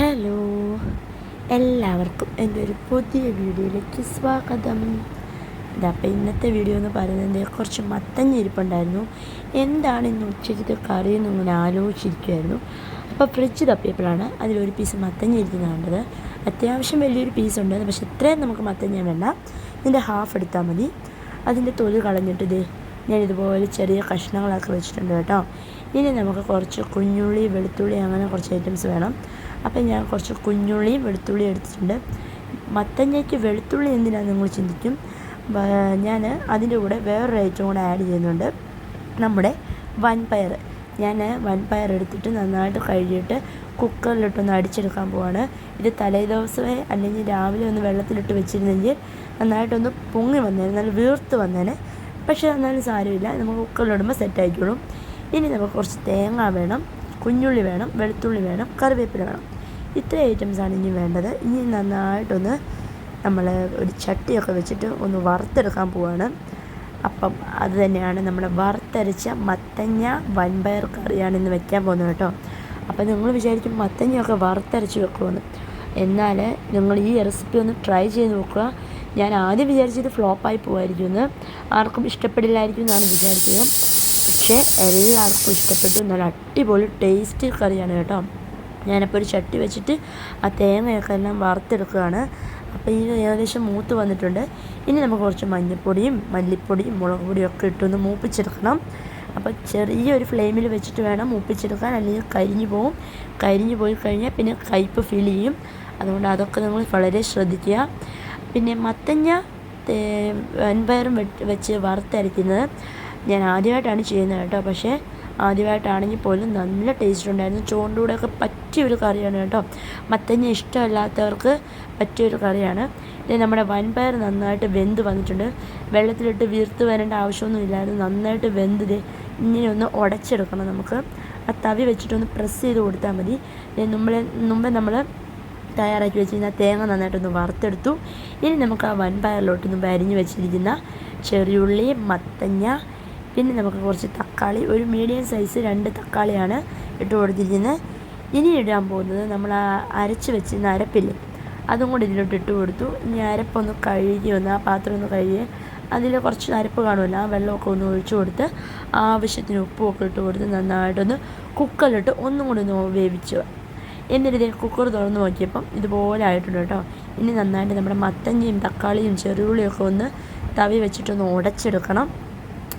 Hello എല്ലാവർക്കും എന്റെ ഒരു പുതിയ വീഡിയോയിലേക്ക് സ്വാഗതം. ഇതപ്പോൾ ഇന്നത്തെ വീഡിയോ എന്ന് പറയുന്നത് കുറച്ച് മത്തങ്ങ ഇരിപ്പുണ്ടായിരുന്നു. എന്താണ് ഇന്ന് ഉച്ചയ്ക്കത്തെ കറി എന്ന് ഇങ്ങനെ ആലോചിച്ചിരിക്കുമായിരുന്നു അപ്പോൾ ഫ്രിഡ്ജ് തപ്പിയപ്പോഴാണ് അതിലൊരു പീസ് മത്തങ്ങ ഇരിക്കുന്നത് കണ്ടത്. അത്യാവശ്യം വലിയൊരു പീസ് ഉണ്ട് പക്ഷെ ഇത്രയും നമുക്ക് മത്തങ്ങ വേണ്ട. ഇതിന്റെ ഹാഫ് എടുത്താൽ മതി. അതിന്റെ തൊലി കളഞ്ഞിട്ട് ഞാൻ ഇതുപോലെ ചെറിയ കഷ്ണങ്ങളാക്കി വെച്ചിട്ടുണ്ട് കേട്ടോ. ഇനി നമുക്ക് കുറച്ച് കുഞ്ഞുള്ളി വെളുത്തുള്ളി അങ്ങനെ കുറച്ച് ഐറ്റംസ് വേണം. അപ്പം ഞാൻ കുറച്ച് കുഞ്ഞുള്ളിയും വെളുത്തുള്ളിയും എടുത്തിട്ടുണ്ട്. മത്തങ്ങയ്ക്ക് വെളുത്തുള്ളി എന്തിനാണെന്ന് നിങ്ങൾ ചിന്തിക്കും. ഞാൻ അതിന്റെ കൂടെ വേറൊരു ഐറ്റം കൂടെ ആഡ് ചെയ്യുന്നുണ്ട്. നമ്മുടെ വൻപയർ. ഞാൻ വൻപയർ എടുത്തിട്ട് നന്നായിട്ട് കഴുകിയിട്ട് കുക്കറിലിട്ടൊന്ന് അടിച്ചെടുക്കാൻ പോവാണ്. ഇത് തലേ ദിവസമേ അല്ലെങ്കിൽ രാവിലെ ഒന്ന് വെള്ളത്തിലിട്ട് വെച്ചിരുന്നെങ്കിൽ നന്നായിട്ടൊന്ന് പൊങ്ങി വന്നേനെ നല്ല വീർത്ത് വന്നേനെ. പക്ഷേ എന്നാലും സാരമില്ല. നമുക്ക് കുക്കറിലിടുമ്പോൾ സെറ്റ് ആയിക്കോളും ഇനി നമുക്ക് കുറച്ച് തേങ്ങ വേണം. കുഞ്ഞുള്ളി വേണം വെളുത്തുള്ളി വേണം കറിവേപ്പില വേണം. ഇത്ര ഐറ്റംസാണ് ഇനി വേണ്ടത്. ഇനി നന്നായിട്ടൊന്ന് നമ്മൾ ഒരു ചട്ടിയൊക്കെ വെച്ചിട്ട് ഒന്ന് വറുത്തെടുക്കാൻ പോവാണ്. അപ്പം അത് തന്നെയാണ് നമ്മൾ വറുത്തരച്ച മത്തങ്ങ വൻപയർ കറിയാണ് ഇന്ന് വെക്കാൻ പോകുന്നത് കേട്ടോ. അപ്പം നിങ്ങൾ വിചാരിക്കും മത്തങ്ങയൊക്കെ വറുത്തരച്ച് വെക്കുമെന്ന്. എന്നാൽ നിങ്ങൾ ഈ റെസിപ്പി ഒന്ന് ട്രൈ ചെയ്ത് നോക്കുക. ഞാൻ ആദ്യം വിചാരിച്ചത് ഫ്ലോപ്പായി പോകുമായിരിക്കും എന്ന് ആർക്കും ഇഷ്ടപ്പെടില്ലായിരിക്കും എന്നാണ് വിചാരിച്ചത്. പക്ഷേ എല്ലാവർക്കും ഇഷ്ടപ്പെട്ടു. നല്ല അടിപൊളി ടേസ്റ്റ് കറിയാണ് കേട്ടോ. ഞാനപ്പോൾ ഒരു ചട്ടി വെച്ചിട്ട് ആ തേങ്ങയൊക്കെ എല്ലാം വറുത്തെടുക്കുകയാണ്. അപ്പോൾ ഇനി ഏകദേശം മൂത്ത് വന്നിട്ടുണ്ട്. ഇനി നമുക്ക് കുറച്ച് മഞ്ഞൾപ്പൊടിയും മല്ലിപ്പൊടിയും മുളക് പൊടിയും ഒക്കെ ഇട്ടൊന്ന് മൂപ്പിച്ചെടുക്കണം. അപ്പോൾ ചെറിയൊരു ഫ്ലെയിമിൽ വെച്ചിട്ട് വേണം മൂപ്പിച്ചെടുക്കാൻ. അല്ലെങ്കിൽ കരിഞ്ഞു പോവും. കരിഞ്ഞു പോയി കഴിഞ്ഞാൽ പിന്നെ കയ്പ്പ് ഫീൽ ചെയ്യും. അതുകൊണ്ട് അതൊക്കെ നിങ്ങൾ വളരെ ശ്രദ്ധിക്കുക. പിന്നെ മത്തങ്ങ വൻപയറും വെച്ച് വറുത്തരയ്ക്കുന്നത്. ഞാൻ ആദ്യമായിട്ടാണ് ചെയ്യുന്നത് കേട്ടോ. പക്ഷേ ആദ്യമായിട്ടാണെങ്കിൽ പോലും നല്ല ടേസ്റ്റ് ഉണ്ടായിരുന്നു. ചോറിന്റെ പറ്റിയ ഒരു കറിയാണ് കേട്ടോ. മത്തങ്ങ ഇഷ്ടമല്ലാത്തവർക്ക് പറ്റിയൊരു കറിയാണ്. ഇത് നമ്മുടെ വൻപയർ നന്നായിട്ട് വെന്ത് വന്നിട്ടുണ്ട്. വെള്ളത്തിലിട്ട് വീർത്ത് വരേണ്ട ആവശ്യമൊന്നും ഇല്ലായിരുന്നു. നന്നായിട്ട് വെന്ത് ഇങ്ങനെ ഒന്ന് ഉടച്ചെടുക്കണം നമുക്ക്. ആ തവി വെച്ചിട്ടൊന്ന് പ്രസ് ചെയ്ത് കൊടുത്താൽ മതി. നമ്മളെ മുമ്പേ നമ്മൾ തയ്യാറാക്കി വെച്ചിരുന്ന തേങ്ങ നന്നായിട്ടൊന്ന് വറുത്തെടുത്തു. ഇനി നമുക്ക് ആ വൻപയറിലോട്ടൊന്ന് വരിഞ്ഞ് വെച്ചിരിക്കുന്ന ചെറിയുള്ളി മത്തങ്ങ പിന്നെ നമുക്ക് കുറച്ച് തക്കാളി ഒരു മീഡിയം സൈസ് രണ്ട് തക്കാളിയാണ് ഇട്ട് കൊടുത്തിരിക്കുന്നത് ഇനി ഇടാൻ പോകുന്നത് നമ്മൾ അരച്ച് വെച്ചിരുന്ന അരപ്പില്ലേ അതും കൂടി ഇതിലോട്ട് ഇട്ട് കൊടുത്തു. ഇനി അരപ്പൊന്ന് കഴുകി ഒന്ന് ആ പാത്രം ഒന്ന് കഴുകി അതിൽ കുറച്ച് അരപ്പ് കാണുമല്ലോ ആ വെള്ളമൊക്കെ ഒന്ന് ഒഴിച്ചു കൊടുത്ത് ആവശ്യത്തിന് ഉപ്പുമൊക്കെ ഇട്ട് കൊടുത്ത് നന്നായിട്ടൊന്ന് കുക്കറിലിട്ട് ഒന്നും കൂടി ഒന്ന് വേവിച്ചു എന്നിട്ട് ഇതിൽ കുക്കർ തുറന്ന് നോക്കിയപ്പം ഇതുപോലെ ആയിട്ടുണ്ട് കേട്ടോ. ഇനി നന്നായിട്ട് നമ്മുടെ മത്തങ്ങയും തക്കാളിയും ചെറുള്ളിയൊക്കെ ഒന്ന് തവി വെച്ചിട്ടൊന്ന് ഉടച്ചെടുക്കണം.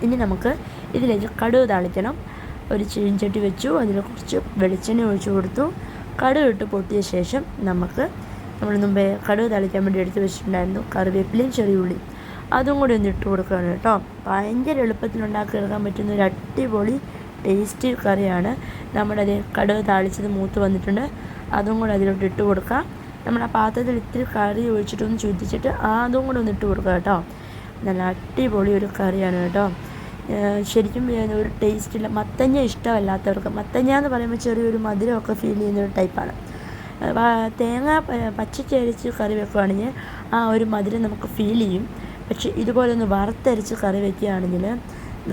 ഇനി നമുക്ക് ഇതിലേക്ക് കടുക് താളിക്കണം. ഒരു ചീഞ്ചട്ടി വെച്ചു അതിൽ കുറച്ച് വെളിച്ചെണ്ണ ഒഴിച്ചു കൊടുത്തു. കടുക് ഇട്ട് പൊട്ടിയ ശേഷം നമുക്ക് നമ്മൾ മുമ്പേ കടുക് തളിക്കാൻ വേണ്ടി എടുത്ത് വെച്ചിട്ടുണ്ടായിരുന്നു കറിവേപ്പിലയും ചെറിയുള്ളിയും അതും കൂടി ഒന്ന് ഇട്ട് കൊടുക്കുകയാണ് കേട്ടോ. ഭയങ്കര എളുപ്പത്തിൽ ഉണ്ടാക്കിയെടുക്കാൻ പറ്റുന്ന ഒരു അടിപൊളി ടേസ്റ്റി കറിയാണ്. നമ്മുടെ അതിൽ കടുക് താളിച്ചത് മൂത്ത് വന്നിട്ടുണ്ട്. അതും കൂടി അതിലോട്ട് ഇട്ട് കൊടുക്കാം. നമ്മൾ ആ പാത്രത്തിൽ ഇത്തിരി കറി ഒഴിച്ചിട്ടൊന്ന് ചുറ്റിച്ചിട്ട് അതും കൂടി ഒന്ന് ഇട്ട് കൊടുക്കുക കേട്ടോ. നല്ല അടിപൊളി ഒരു കറിയാണ് കേട്ടോ. ശരിക്കും ഒരു ടേസ്റ്റില്ല മത്തങ്ങ ഇഷ്ടമല്ലാത്തവർക്ക് മത്തങ്ങ എന്ന് പറയുമ്പോൾ ചെറിയൊരു മധുരമൊക്കെ ഫീൽ ചെയ്യുന്ന ഒരു ടൈപ്പാണ് തേങ്ങ പച്ചച്ചരിച്ച് കറി വെക്കുകയാണെങ്കിൽ ആ ഒരു മധുരം നമുക്ക് ഫീൽ ചെയ്യും. പക്ഷേ ഇതുപോലെ ഒന്ന് വറുത്തരച്ച് കറി വെക്കുകയാണെങ്കിൽ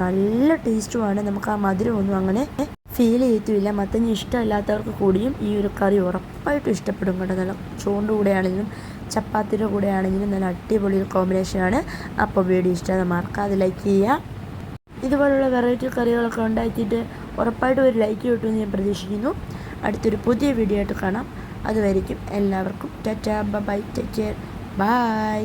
നല്ല ടേസ്റ്റുമാണ് നമുക്ക് ആ മധുരമൊന്നും അങ്ങനെ ഫീൽ ചെയ്യത്തുമില്ല. മത്തങ്ങ ഇഷ്ടമല്ലാത്തവർക്ക് കൂടിയും ഈ ഒരു കറി ഉറപ്പായിട്ടും ഇഷ്ടപ്പെടും കേട്ടോ. നല്ല ചോറിന്റെ കൂടെ ആണെങ്കിലും ചപ്പാത്തിയുടെ കൂടെ ആണെങ്കിലും നല്ല അടിപൊളി കോമ്പിനേഷനാണ് അപ്പോൾ വീഡിയോ ഇഷ്ടമാണ് മറക്കാതെ ലൈക്ക് ചെയ്യുക. ഇതുപോലുള്ള വെറൈറ്റി കറികളൊക്കെ ഉണ്ടാക്കിയിട്ട് ഉറപ്പായിട്ടും ഒരു ലൈക്ക് കിട്ടുമെന്ന് ഞാൻ പ്രതീക്ഷിക്കുന്നു. അടുത്തൊരു പുതിയ വീഡിയോ ആയിട്ട് കാണാം. അതുവരിക്കും എല്ലാവർക്കും tata bye take care bye